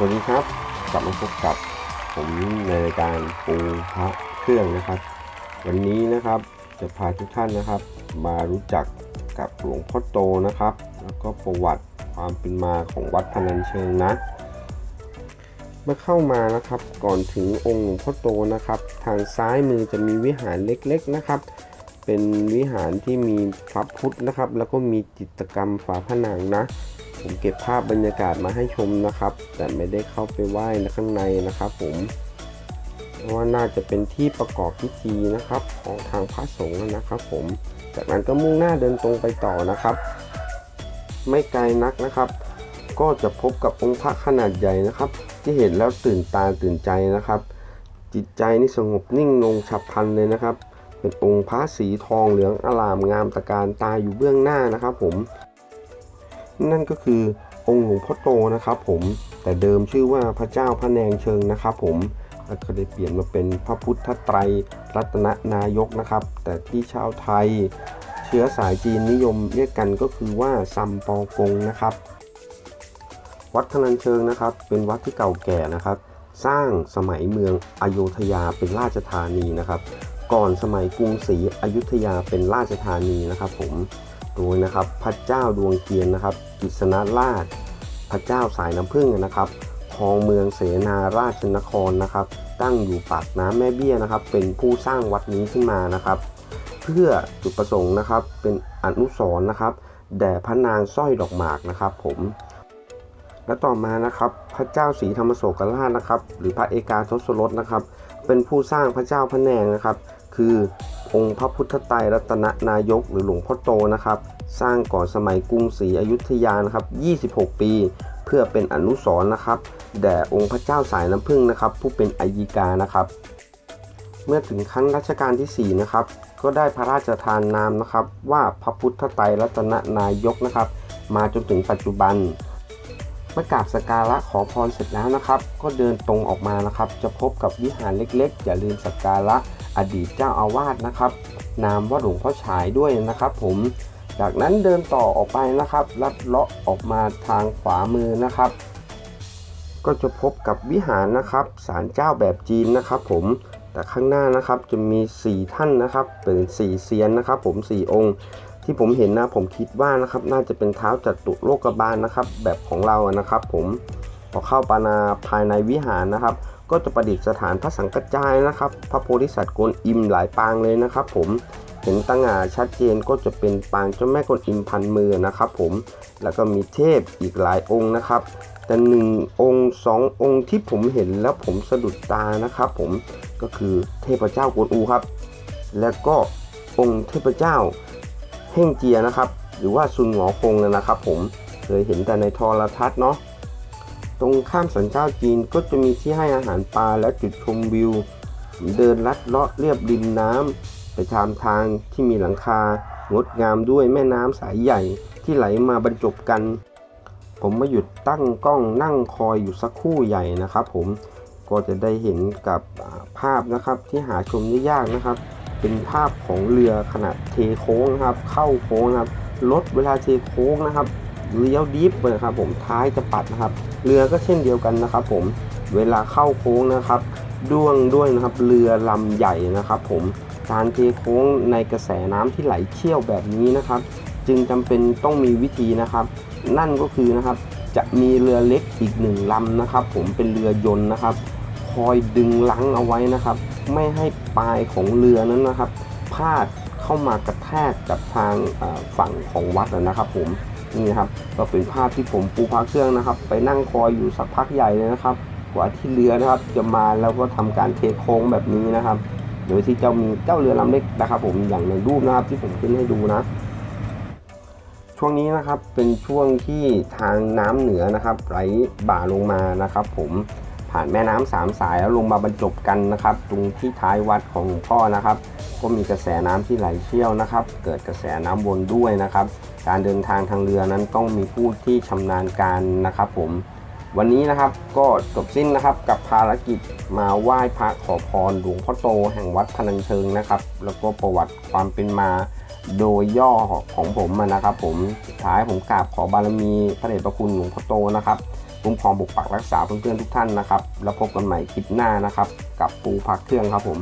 สวัสดีครับกลับมาพบกับผมในรายการปูพระเครื่องนะครับ วันนี้นะครับจะพาทุกท่านนะครับ มารู้จักกับหลวงพ่อโตนะครับ แล้วก็ประวัติความเป็นมาของวัดพนัญเชิงนะ เมื่อเข้ามานะครับก่อนถึงองค์หลวงพ่อโตนะครับ ทางซ้ายมือจะมีวิหารเล็กๆนะครับ เป็นวิหารที่มีพระพุทธนะครับ แล้วก็มีจิตกรรมฝาผนังนะ ผมเก็บภาพบรรยากาศมาให้ชมนะครับ แต่ไม่ได้เข้าไปไหว้ในข้างในนะครับ ผมเพราะว่าน่าจะเป็นที่ประกอบพิธีนะครับ ของทางพระสงฆ์นะครับ ผม จากนั้นก็มุ่งหน้าเดินตรงไปต่อนะครับ ไม่ไกลนักนะครับ ก็จะพบกับองค์พระขนาดใหญ่นะครับ ที่เห็นแล้วตื่นตาตื่นใจนะครับ จิตใจนี่สงบนิ่งลงฉับพลันเลยนะครับ เป็นองค์พระสีทองเหลืองอลามงามตะการตาอยู่เบื้องหน้านะครับ ผม นั่นก็คือองค์หลวงพ่อโตนะครับผมแต่เดิมชื่อว่าพระเจ้าพระแนงเชิงนะครับผมแล้วก็ได้เปลี่ยนมาเป็นพระพุทธไตรรัตนนายกนะครับ แต่ที่ชาวไทย เชื้อสายจีนนิยมเรียกกันก็คือว่าซัมปอกงนะครับ วัดพนัญเชิงนะครับ เป็นวัดที่เก่าแก่นะครับ สร้างสมัยเมืองอโยธยาเป็นราชธานีนะครับ ก่อนสมัยกรุงศรีอยุธยาเป็นราชธานีนะครับผม โดยนะครับ พระเจ้าดวงเทียนนะครับกิษณราช พระเจ้าสายน้ำผึ้งนะครับครองเมืองเสนาราชนครนะครับ ตั้งอยู่ปากน้ำแม่เบี้ยนะครับ เป็นผู้สร้างวัดนี้ขึ้นมานะครับ เพื่อจุดประสงค์นะครับ เป็นอนุสรณ์นะครับแด่พระนางสร้อยดอกหมากนะครับ ผม และต่อมานะครับ พระเจ้าศรีธรรมโศกราชนะครับ หรือพระเอกาทศรถนะครับ เป็นผู้สร้างพระเจ้าพระแนงนะครับ คือองค์พระพุทธไตรรัตนนายกหรือหลวงพ่อโตนะครับ สร้างก่อนสมัยกรุงศรีอยุธยานะครับ 26 ปี เพื่อเป็นอนุสรณ์นะครับแด่องค์พระเจ้าสายน้ำผึ้งนะครับ ผู้เป็นอายิกานะครับ เมื่อถึงครั้งรัชกาลที่4นะครับก็ได้พระราชทานนามนะครับ ว่าพระพุทธไตรรัตนนายกนะครับ มาจนถึงปัจจุบันเมื่อกราบสักการะขอพรเสร็จแล้วนะครับ ก็เดินตรงออกมานะครับ จะพบกับวิหารเล็กๆ อย่าลืมสักการะ อดีตเจ้าอาวาสนะครับ นามว่าหลวงพ่อฉายด้วยนะครับ ผม จากนั้นเดินต่อออกไปนะครับ ลัดเลาะออกมาทางขวามือนะครับ ก็จะพบกับวิหารนะครับศาลเจ้าแบบจีนนะครับ ผมแต่ข้างหน้านะครับจะมี 4 ท่านนะครับเป็น4เซียนนะครับ ผม 4 องค์ ที่ผมเห็นนะผมคิดว่านะครับ น่าจะเป็นเท้าจัตุโลกบาลนะครับ แบบของเรานะครับ ผมพอเข้าปานาภายในวิหารนะครับ ก็จะประดิษฐานพระสังกัจจายนะครับ พระโพธิสัตว์กวนอิมหลายปางเลยนะครับ ผมเห็นตั้งงาชัดเจนก็จะเป็นปางเจ้าแม่กวนอิมพันมือนะครับผมแล้วก็มีเทพอีกหลายองค์นะครับ แต่หนึ่งองค์สององค์ที่ผมเห็นแล้วผมสะดุดตานะครับผมก็คือเทพเจ้ากวนอูครับ และก็องค์เทพเจ้าเฮ่งเจียนะครับ หรือว่าซุนหงอคงนะครับ ผมเคยเห็นแต่ในทรทัศน์เนาะ ตรงข้ามสันเจ้าจีนก็จะมีที่ให้อาหารปลาและจุดชมวิว เดินลัดเลาะเรียบริมน้ำไปตามทางที่มีหลังคา งดงามด้วยแม่น้ำสายใหญ่ที่ไหลมาบรรจบกัน ผมมาหยุดตั้งกล้องนั่งคอยอยู่สักคู่ใหญ่นะครับ ผมก็จะได้เห็นกับภาพนะครับที่หาชมได้ยากนะครับ เป็นภาพของเรือขนาดเทโค้งนะครับ เข้าโค้งนะครับรถเวลาเทโค้งนะครับ เลี้ยวดิฟเลยครับผมท้ายจะปัดนะครับ เรือก็เช่นเดียวกันนะครับ ผมเวลาเข้าโค้งนะครับด้วงด้วยนะครับเรือลำใหญ่นะครับ ผมการเทโค้งในกระแสน้ำที่ไหลเชี่ยวแบบนี้นะครับ จึงจำเป็นต้องมีวิธีนะครับ นั่นก็คือนะครับจะมีเรือเล็กอีกหนึ่งลำนะครับ ผมเป็นเรือยนต์นะครับ คอยดึงลังเอาไว้นะครับ ไม่ให้ปลายของเรือนั้นนะครับพาดเข้ามากระแทกกับทางฝั่งของวัดนะครับผม นี่นะครับก็เป็นภาพที่ผมปูพักเครื่องนะครับ ไปนั่งคอยอยู่สักพักใหญ่เลยนะครับ กว่าที่เรือนะครับ จะมาแล้วก็ทำการเทโค้งแบบนี้นะครับโดยที่เจ้ามีเจ้าเรือลำเล็กนะครับ ผมอย่างในรูปนะครับ ที่ผมขึ้นให้ดูนะ ช่วงนี้นะครับเป็นช่วงที่ทางน้ำเหนือนะครับ ไหลบ่าลงมานะครับ ผม ผ่านแม่น้ำสามสายแล้วลงมาบรรจบกันนะครับ ตรงที่ท้ายวัดของหลวงพ่อนะครับ ก็มีกระแสน้ำที่ไหลเชี่ยวนะครับ เกิดกระแสน้ำวนด้วยนะครับ การเดินทางทางเรือนั้นต้องมีผู้ที่ชำนาญการนะครับผมวันนี้นะครับก็จบสิ้นนะครับกับภารกิจมาไหว้พระขอพรหลวงพ่อโตแห่งวัดพนัญเชิงนะครับ แล้วก็ประวัติความเป็นมาโดยย่อของผมนะครับ ผมสุดท้ายผมกราบขอบารมีพระเดชพระคุณหลวงพ่อโตนะครับ คุ้มครองปกปักรักษาเพื่อนๆทุกท่านนะครับ แล้วพบกันใหม่คลิปหน้านะครับ กับปูพักเครื่องครับผม